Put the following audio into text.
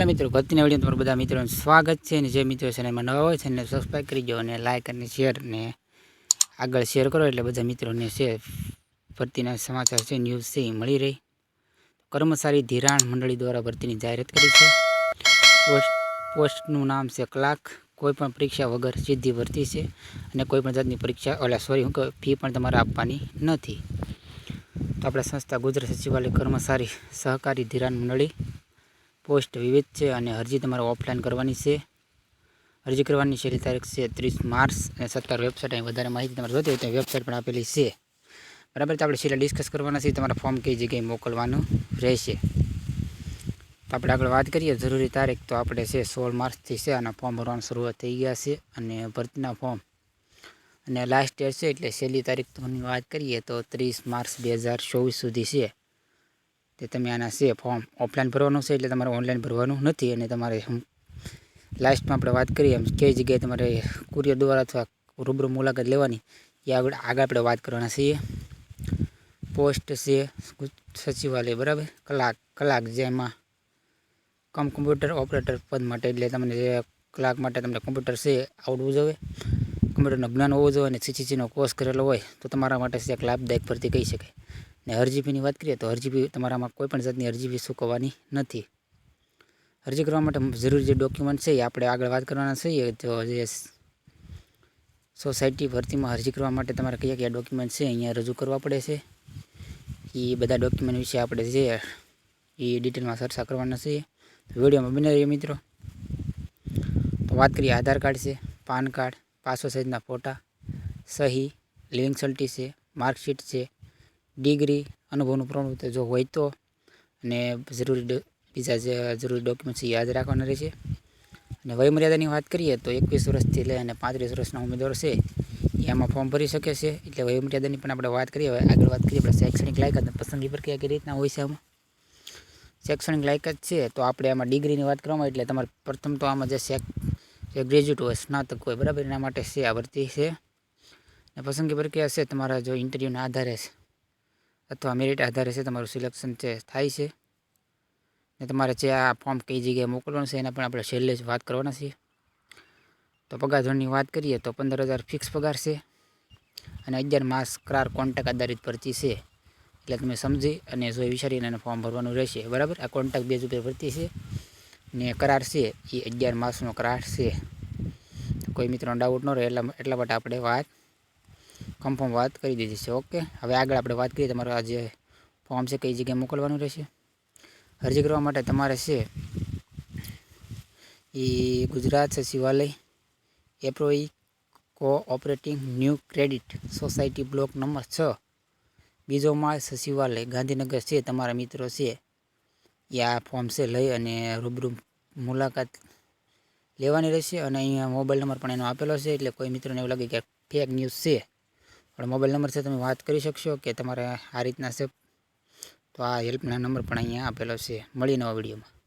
હાલો મિત્રો ભક્તિના વીડિયો તમારા બધા મિત્રોનું સ્વાગત છે અને જે મિત્રો છે એમાં નવા હોય છે એને સબસ્ક્રાઈબ કરી દો અને લાઇક અને શેર ને આગળ શેર કરો એટલે બધા મિત્રોને છે ભરતીના સમાચાર છે ન્યૂઝ છે એ મળી રહી. કર્મચારી ધિરાણ મંડળી દ્વારા ભરતીની જાહેરાત કરી છે. પોસ્ટ, પોસ્ટનું નામ છે ક્લાર્ક. કોઈપણ પરીક્ષા વગર સીધી ભરતી છે અને કોઈપણ જાતની પરીક્ષા, ઓલા સોરી હું ફી પણ તમારે આપવાની નથી. તો આપણા સંસ્થા ગુજરાત સચિવાલય કર્મચારી સહકારી ધિરાણ મંડળી પોસ્ટ વિવિધ છે અને અરજી તમારે ઓફલાઈન કરવાની છે. અરજી કરવાની છેલ્લી તારીખ છે ત્રીસ માર્ચ અને સત્તર વેબસાઇટ અહીં વધારે માહિતી તમારે જોતી હોય તો વેબસાઇટ પણ આપેલી છે. બરાબર, તો આપણે છેલ્લે ડિસ્કસ કરવાના છે તમારે ફોર્મ કઈ જગ્યાએ મોકલવાનું રહેશે. તો આપણે આગળ વાત કરીએ. જરૂરી તારીખ તો આપણે છે સોળ માર્ચથી છે અને ફોર્મ ભરવાનું શરૂઆત થઈ ગયા છે અને ભરતીના ફોર્મ. અને લાસ્ટ ડેટ છે એટલે છેલ્લી તારીખની વાત કરીએ તો ત્રીસ માર્ચ બે હજાર ચોવીસ સુધી છે. તે તમે આના છે ફોર્મ ઓફલાઈન ભરવાનું છે, એટલે તમારે ઓનલાઈન ભરવાનું નથી. અને તમારે લાસ્ટમાં આપણે વાત કરીએ, એમ કઈ જગ્યાએ તમારે કુરિયર દ્વારા અથવા રૂબરૂ મુલાકાત લેવાની, એ આગળ આગળ આપણે વાત કરવાના છીએ. પોસ્ટ છે સચિવાલય, બરાબર? કલાક કલાક જેમાં કમ કોમ્પ્યુટર ઓપરેટર પદ માટે, એટલે તમને જે કલાક માટે તમને કોમ્પ્યુટર છે, આવડવું જોઈએ કમ્પ્યુટરનું જ્ઞાન હોવું જોઈએ અને સીસીસીનો કોર્સ કરેલો હોય, તો તમારા માટે છે એક લાભદાયક ભરતી કહી શકાય. ને અરજી વાત કરીએ તો અરજી તમારામાં કોઈ પણ જાતની અરજી સૂકવવાની નથી. અરજી કરવા માટે જરૂરી જે ડોક્યુમેન્ટ છે એ આપણે આગળ વાત કરવાના છીએ તો જે સોસાયટી ભરતીમાં અરજી કરવા માટે તમારે કયા કયા ડોક્યુમેન્ટ છે અહીંયા રજૂ કરવા પડે છે. એ બધા ડોક્યુમેન્ટ વિશે આપણે જે એ ડિટેલમાં ચર્ચા કરવાના છીએ વિડીયોમાં બની રહીએ મિત્રો. તો વાત કરીએ આધાર કાર્ડ છે, પાન કાર્ડ પાસપોર્ટ સાઇઝના ફોટા, સહી લિવિંગ સર્ટી છે, માર્કશીટ છે ડિગ્રી અનુભવનું પ્રમાણપત્ર જો હોય તો અને જરૂરી બીજા જે જરૂરી ડોક્યુમેન્ટ્સ યાદ રાખવાના રહેશે. અને વયમર્યાદાની વાત કરીએ તો એકવીસ વર્ષથી લઈ અને પાંત્રીસ વર્ષના ઉમેદવારો છે, એ આમાં ફોર્મ ભરી શકે છે. એટલે વયમર્યાદાની પણ આપણે વાત કરીએ, હવે આગળ વાત કરીએ, આપણે શૈક્ષણિક લાયકાત પસંદગી પ્રક્રિયા કઈ રીતના હોય છે આમાં. શૈક્ષણિક લાયકાત છે તો આપણે આમાં ડિગ્રીની વાત કરવામાં એટલે તમારે પ્રથમ તો આમાં જે જે ગ્રેજ્યુએટ હોય, સ્નાતક હોય, બરાબર, એના માટે છે આ ભરતી છે. અને પસંદગી પ્રક્રિયા છે, તમારા જો ઇન્ટરવ્યૂના આધારે છે. અથવા મેરિટ આધારે છે તમારું સિલેક્શન છે થાય છે. ને તમારે જે આ ફોર્મ કઈ જગ્યાએ મોકલવાનું છે એના પણ આપણે છેલ્લે જ વાત કરવાના છીએ. તો પગાર ધોરણની વાત કરીએ તો પંદર હજાર ફિક્સ પગાર છે અને અગિયાર માસ કરાર કોન્ટેક આધારિત ભરતી છે. એટલે તમે સમજી અને જોઈ વિચારીને એને ફોર્મ ભરવાનું રહેશે, બરાબર? આ કોન્ટેક બેઝ ઉપર ભરતી છે ને કરાર છે એ અગિયાર માસનો કરાર છે. કોઈ મિત્રોનો ડાઉટ ન રહે, એટલા એટલા માટે આપણે વાત કન્ફર્મ વાત કરી દીધી છે ઓકે હવે આગળ આપણે વાત કરીએ તમારું આ જે ફોર્મ છે, કઈ જગ્યાએ મોકલવાનું રહેશે? અરજી કરવા માટે તમારે છે એ ગુજરાત સચિવાલય એપ્રોઈ cooperating new credit society block number છ. બીજો માળ સચિવાલય ગાંધીનગર છે, તમારા મિત્રો છે, એ આ ફોર્મ છે, લઈ અને રૂબરૂ મુલાકાત લેવાની રહેશે અને અહીંયા મોબાઈલ નંબર પણ એનો આપેલો છે, એટલે કોઈ મિત્રોને એવું લાગે કે ફેક ન્યૂઝ છે. પણ મોબાઈલ નંબર છે, તમે વાત કરી શકશો કે તમારે આ રીતના છે? તો આ હેલ્પલાઇન નંબર પણ અહીંયા આપેલો છે. મળી નવા વિડીયોમાં.